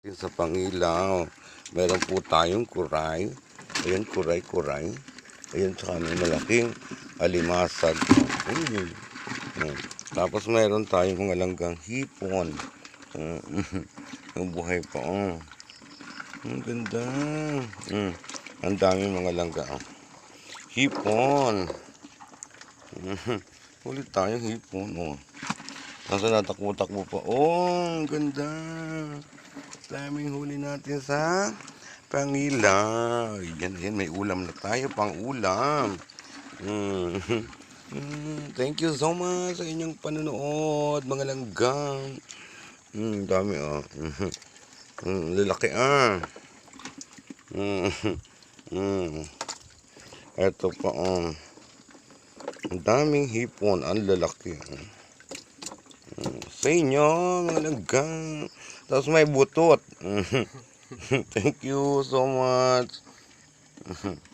Sa Pangilaw, meron po tayong kuray. Ayan, kuray, kuray. Ayan, tsaka may malaking alimasag. Ayan. Tapos meron tayong mga langgang hipon. Uh, yung buhay pa, oh. Ang ganda. Mm. Ang dami mga langga. oh. Hipon. Ulit tayong hipon, oh. Nasa natakbo-takbo pa. Oh, ang ganda. Daming huli natin sa Pangilaw. Yan, yan. May ulam na tayo. Pang ulam. Mm. Mm, Thank you so much sa inyong panonood, mga langgang. Mm, dami. Mhm. Mm, lalaki ah. Mm. Mm. Ito pa oh. Ang daming hipon, ang lalaki. ah. Mm, Sa inyo, mga langgang. Tapos may butot. Mhm. Thank you so much. Mhm.